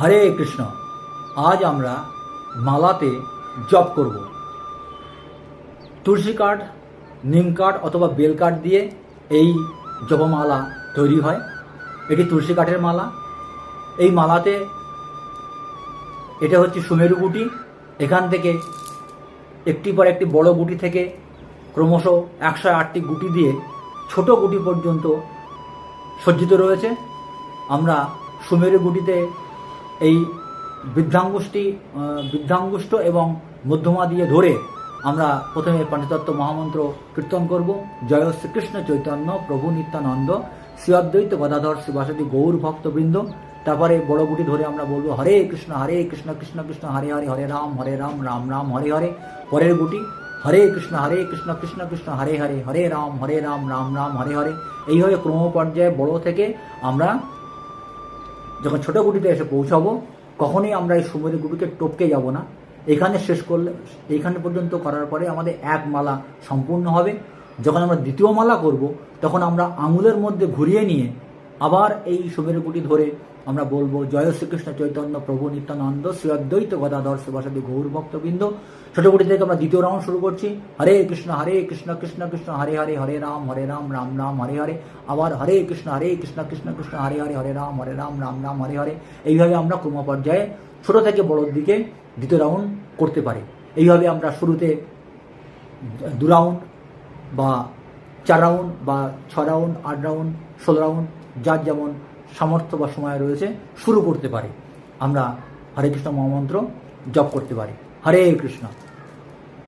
হরে কৃষ্ণ, আজ আমরা মালাতে জপ করব। তুলসী কাঠ, নিম কাঠ অথবা বেল কাঠ দিয়ে এই জপমালা তৈরি হয়। এটি তুলসী কাঠের মালা। এই মালাতে এটা হচ্ছে সুমেরু গুটি। এখান থেকে একটি পর একটি বড় গুটি থেকে ক্রমশ একশো আটটি গুটি দিয়ে ছোট গুটি পর্যন্ত সজ্জিত রয়েছে। আমরা সুমেরু গুটিতে এই বৃদ্ধাঙ্গুষ্টি আহ, বৃদ্ধাঙ্গুষ্ঠ এবং মধ্যমা দিয়ে ধরে আমরা প্রথমে পঞ্চতত্ত্ব মহামন্ত্র কীর্তন করব। জয় শ্রীকৃষ্ণ চৈতন্য প্রভু নিত্যানন্দ শ্রী অদ্বৈত গদাধর শিবাসদী গৌর ভক্তবৃন্দ। তারপরে বড় গুটি ধরে আমরা বলব হরে কৃষ্ণ হরে কৃষ্ণ কৃষ্ণ কৃষ্ণ হরে হরে হরে রাম হরে রাম রাম রাম হরে হরে। পরের গুটি হরে কৃষ্ণ হরে কৃষ্ণ কৃষ্ণ কৃষ্ণ হরে হরে হরে রাম হরে রাম রাম রাম হরে হরে। এইভাবে ক্রম পর্যায়ে বড় থেকে আমরা যখন ছোটো গুটিতে এসে পৌঁছাবো, কখনই আমরা এই সমুদ্রের গুটিকে টপকে যাব না। এখানে শেষ করলে এইখানে পর্যন্ত করার পরে আমাদের এক মালা সম্পূর্ণ হবে। যখন আমরা দ্বিতীয় মালা করব, তখন আমরা আঙুলের মধ্যে ঘুরিয়ে নিয়ে আবার এই গুটি ধরে আমরা বলব, জয় শ্রীকৃষ্ণ চৈতন্য, প্রভু নিত্যানন্দ শ্রী অদ্বৈত গদাধর, শিবাসাদী, গৌর ভক্তবৃন্দ। ছোট গুটি থেকে আমরা দ্বিতীয় রাউন্ড শুরু করছি। হরে কৃষ্ণ হরে কৃষ্ণ কৃষ্ণ কৃষ্ণ, হরে হরে হরে রাম হরে রাম রাম রাম, হরে হরে। আবার হরে কৃষ্ণ হরে কৃষ্ণ কৃষ্ণ কৃষ্ণ, হরে হরে হরে রাম হরে রাম রাম রাম, হরে হরে। এইভাবে আমরা ক্রম পর্যায়ে ছোট থেকে বড়োর দিকে দ্বিতীয় রাউন্ড করতে পারি। এইভাবে আমরা শুরুতে দু রাউন্ড বা চার রাউন্ড বা ছ রাউন্ড, আট রাউন্ড, ষোলো রাউন্ড যার যেমন সামর্থ্য বা সময় রয়েছে, শুরু করতে পারে। আমরা হরে কৃষ্ণ মহামন্ত্র জপ করতে পারি। হরে কৃষ্ণ।